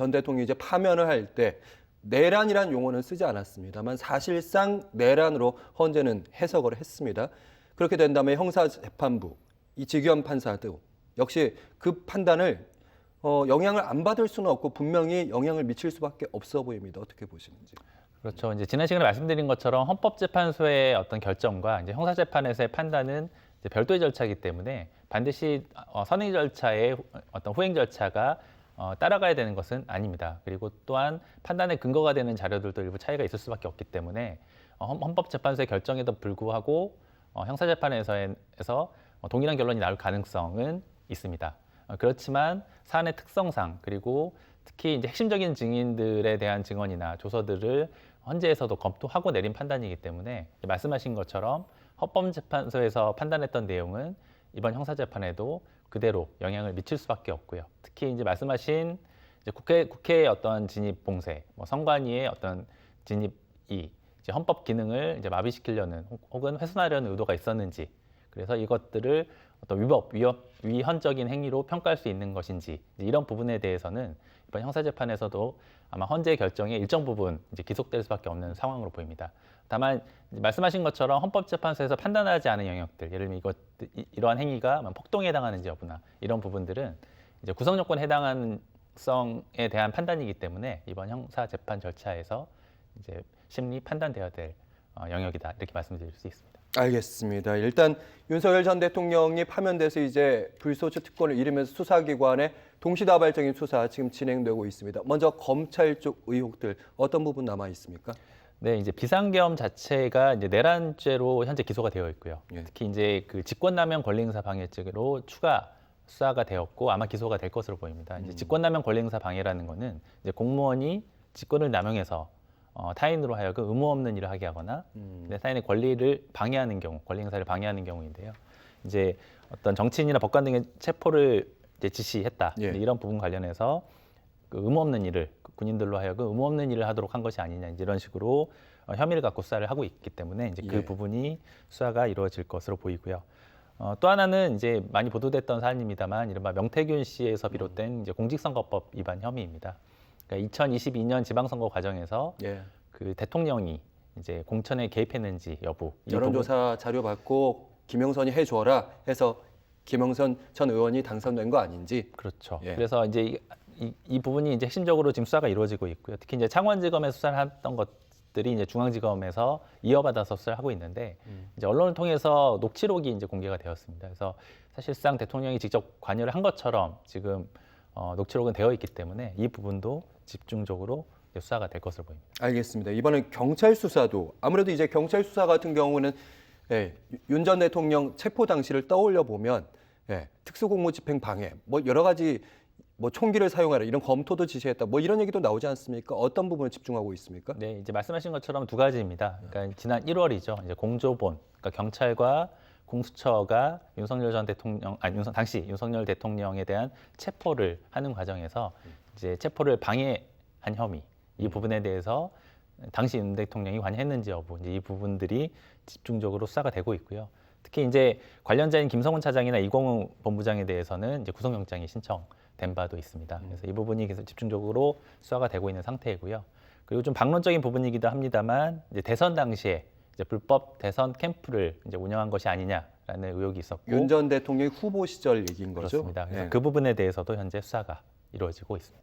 전 대통령이 이제 파면을 할 때 내란이란 용어는 쓰지 않았습니다만 사실상 내란으로 헌재는 해석을 했습니다. 그렇게 된다면 형사재판부, 이 직위원 판사도 역시 그 판단을 어, 영향을 안 받을 수는 없고 분명히 영향을 미칠 수밖에 없어 보입니다. 어떻게 보시는지. 그렇죠. 이제 지난 시간에 말씀드린 것처럼 헌법재판소의 어떤 결정과 이제 형사재판에서의 판단은 이제 별도의 절차이기 때문에 반드시 어, 선행 절차의 후- 어떤 후행 절차가 어, 따라가야 되는 것은 아닙니다. 그리고 또한 판단의 근거가 되는 자료들도 일부 차이가 있을 수밖에 없기 때문에 어, 헌- 헌법재판소의 결정에도 불구하고 어, 형사재판에서 어, 동일한 결론이 나올 가능성은 있습니다. 어, 그렇지만 사안의 특성상 그리고 특히 이제 핵심적인 증인들에 대한 증언이나 조서들을 헌재에서도 검토하고 내린 판단이기 때문에 말씀하신 것처럼 헌법재판소에서 판단했던 내용은 이번 형사재판에도 그대로 영향을 미칠 수밖에 없고요. 특히 이제 말씀하신 이제 국회 국회의 어떤 진입 봉쇄, 뭐 선관위의 어떤 진입이 이제 헌법 기능을 이제 마비시키려는 혹- 혹은 훼손하려는 의도가 있었는지 그래서 이것들을 어떤 위법, 위협, 위헌적인 행위로 평가할 수 있는 것인지 이런 부분에 대해서는 이번 형사재판에서도 아마 헌재 결정의 일정 부분 이제 기속될 수밖에 없는 상황으로 보입니다. 다만 말씀하신 것처럼 헌법재판소에서 판단하지 않은 영역들, 예를 들면 이것 이- 이러한 행위가 폭동에 해당하는지 여부나 이런 부분들은 이제 구성 요건에 해당하는 성에 대한 판단이기 때문에 이번 형사 재판 절차에서 이제 심리 판단되어야 될 어, 영역이다 이렇게 말씀드릴 수 있습니다. 알겠습니다. 일단 윤석열 전 대통령이 파면돼서 이제 불소추 특권을 잃으면서 수사기관의 동시다발적인 수사 지금 진행되고 있습니다. 먼저 검찰 쪽 의혹들 어떤 부분 남아 있습니까? 네, 이제 비상계엄 자체가 이제 내란죄로 현재 기소가 되어 있고요. 예. 특히 이제 그 직권남용 권리행사 방해죄로 추가 수사가 되었고 아마 기소가 될 것으로 보입니다. 이제 직권남용 권리행사 방해라는 거는 이제 공무원이 직권을 남용해서 어, 타인으로 하여금 의무 없는 일을 하게 하거나 내 타인의 권리를 방해하는 경우, 권리 행사를 방해하는 경우인데요. 이제 어떤 정치인이나 법관 등의 체포를 이제 지시했다. 예. 이런 부분 관련해서 그 의무 없는 일을 그 군인들로 하여금 의무 없는 일을 하도록 한 것이 아니냐 이런 식으로 어, 혐의를 갖고 수사를 하고 있기 때문에 이제 그 예. 부분이 수사가 이루어질 것으로 보이고요. 어, 또 하나는 이제 많이 보도됐던 사안입니다만 이른바 명태균 씨에서 비롯된 이제 공직선거법 위반 혐의입니다. 그러니까 2022년 지방선거 과정에서 예. 그 대통령이 이제 공천에 개입했는지 여부 이 여론조사 자료 받고 김영선이 해줘라 해서 김영선 전 의원이 당선된 거 아닌지 그렇죠. 예. 그래서 이제 이, 이, 이 부분이 이제 핵심적으로 지금 수사가 이루어지고 있고요. 특히 이제 창원지검에 수사를 했던 것들이 이제 중앙지검에서 이어받아서 수사를 하고 있는데 이제 언론을 통해서 녹취록이 이제 공개가 되었습니다. 그래서 사실상 대통령이 직접 관여를 한 것처럼 지금 어, 녹취록은 되어 있기 때문에 이 부분도 집중적으로 수사가 될 것으로 보입니다. 알겠습니다. 이번엔 경찰 수사도 아무래도 이제 경찰 수사 같은 경우는 예, 윤전 대통령 체포 당시를 떠올려 보면 예, 특수공무집행 방해 뭐 여러 가지 뭐 총기를 사용하라 이런 검토도 지시했다 뭐 이런 얘기도 나오지 않습니까? 어떤 부분을 집중하고 있습니까? 네, 이제 말씀하신 것처럼 두 가지입니다. 그러니까 지난 1월이죠. 이제 공조본, 그러니까 경찰과 공수처가 윤석열 전 대통령, 아니 윤석, 당시 윤석열 대통령에 대한 체포를 하는 과정에서 이제 체포를 방해한 혐의 이 부분에 대해서 당시 윤 대통령이 관여했는지 여부 이제 이 부분들이 집중적으로 수사가 되고 있고요. 특히 이제 관련자인 김성훈 차장이나 이공우 본부장에 대해서는 이제 구속영장이 신청된 바도 있습니다. 그래서 이 부분이 계속 집중적으로 수사가 되고 있는 상태이고요. 그리고 좀 방론적인 부분이기도 합니다만 이제 대선 당시에 이제 불법 대선 캠프를 이제 운영한 것이 아니냐라는 의혹이 있었고 윤 전 대통령의 후보 시절 얘기인 거죠? 그렇습니다. 그래서 예. 그 부분에 대해서도 현재 수사가 이루어지고 있습니다.